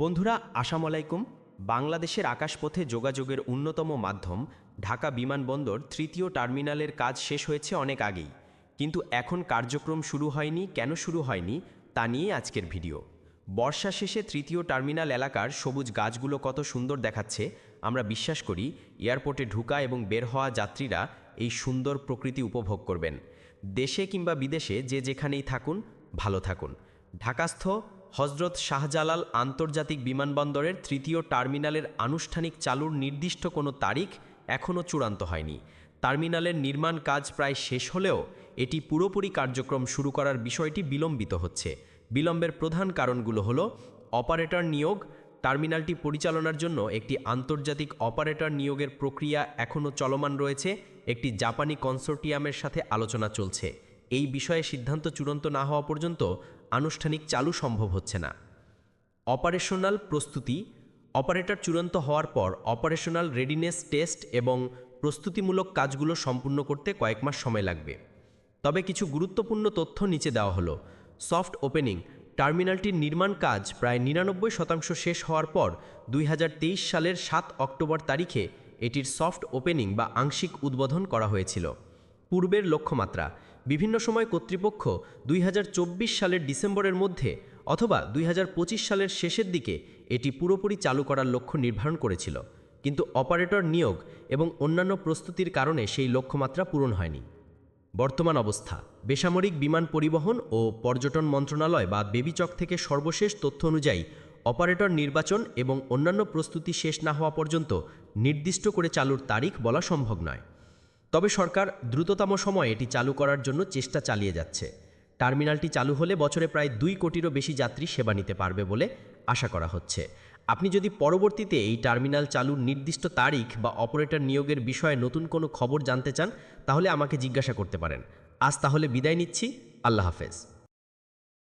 বন্ধুরা আসাম আলাইকুম। বাংলাদেশের আকাশপথে যোগাযোগের অন্যতম মাধ্যম ঢাকা বিমানবন্দর তৃতীয় টার্মিনালের কাজ শেষ হয়েছে অনেক আগেই। কিন্তু এখন কার্যক্রম শুরু হয়নি, কেন শুরু হয়নি, তা নিয়ে আজকের ভিডিও। বর্ষা শেষে তৃতীয় টার্মিনাল এলাকার সবুজ গাছগুলো কত সুন্দর দেখাচ্ছে, আমরা বিশ্বাস করি এয়ারপোর্টে ঢুকা এবং বের হওয়া যাত্রীরা এই সুন্দর প্রকৃতি উপভোগ করবেন। দেশে কিংবা বিদেশে যে যেখানেই থাকুন, ভালো থাকুন। ঢাকাস্থ হজরত শাহজালাল আন্তর্জাতিক বিমানবন্দরের তৃতীয় টার্মিনালের আনুষ্ঠানিক চালুর নির্দিষ্ট কোনো তারিখ এখনও চূড়ান্ত হয়নি। টার্মিনালের নির্মাণ কাজ প্রায় শেষ হলেও এটি পুরোপুরি কার্যক্রম শুরু করার বিষয়টি বিলম্বিত হচ্ছে। বিলম্বের প্রধান কারণগুলো হলো, অপারেটর নিয়োগ, টার্মিনালটি পরিচালনার জন্য একটি আন্তর্জাতিক অপারেটর নিয়োগের প্রক্রিয়া এখনও চলমান রয়েছে, একটি জাপানি কনসোর্টিয়ামের সাথে আলোচনা চলছে। এই বিষয়ে সিদ্ধান্ত চূড়ান্ত না হওয়া পর্যন্ত আনুষ্ঠানিক চালু সম্ভব হচ্ছে না। অপারেশনাল প্রস্তুতি, অপারেটর চূড়ান্ত হওয়ার পর অপারেশনাল রেডিনেস টেস্ট এবং প্রস্তুতিমূলক কাজগুলো সম্পূর্ণ করতে কয়েক মাস সময় লাগবে। তবে কিছু গুরুত্বপূর্ণ তথ্য নিচে দেওয়া হলো। সফট ওপেনিং, টার্মিনালটির নির্মাণ কাজ প্রায় নিরানব্বই শতাংশ শেষ হওয়ার পর দুই হাজার তেইশ সালের সাত অক্টোবর তারিখে এটির সফট ওপেনিং বা আংশিক উদ্বোধন করা হয়েছিল। পূর্বের লক্ষ্যমাত্রা। বিভিন্ন সময় কর্তৃপক্ষ দুই হাজার চব্বিশ সালের ডিসেম্বরের মধ্যে অথবা দুই হাজার পঁচিশ সালের শেষের দিকে এটি পুরোপুরি চালু করার লক্ষ্য নির্ধারণ করেছিল। কিন্তু অপারেটর নিয়োগ এবং অন্যান্য প্রস্তুতির কারণে সেই লক্ষ্যমাত্রা পূরণ হয়নি। বর্তমান অবস্থা। বেসামরিক বিমান পরিবহন ও পর্যটন মন্ত্রণালয় বা বেবিচক থেকে সর্বশেষ তথ্য অনুযায়ী অপারেটর নির্বাচন এবং অন্যান্য প্রস্তুতি শেষ না হওয়া পর্যন্ত নির্দিষ্ট করে চালুর তারিখ বলা সম্ভব নয়। তবে সরকার দ্রুততম সময়ে এটি চালু করার জন্য চেষ্টা চালিয়ে যাচ্ছে। টার্মিনালটি চালু হলে বছরে প্রায় দুই কোটিরও বেশি যাত্রী সেবা নিতে পারবে বলে আশা করা হচ্ছে। আপনি যদি পরবর্তীতে এই টার্মিনাল চালুর নির্দিষ্ট তারিখ বা অপারেটর নিয়োগের বিষয়ে নতুন কোনো খবর জানতে চান, তাহলে আমাকে জিজ্ঞাসা করতে পারেন। আজ তাহলে বিদায় নিচ্ছি। আল্লাহ হাফেজ।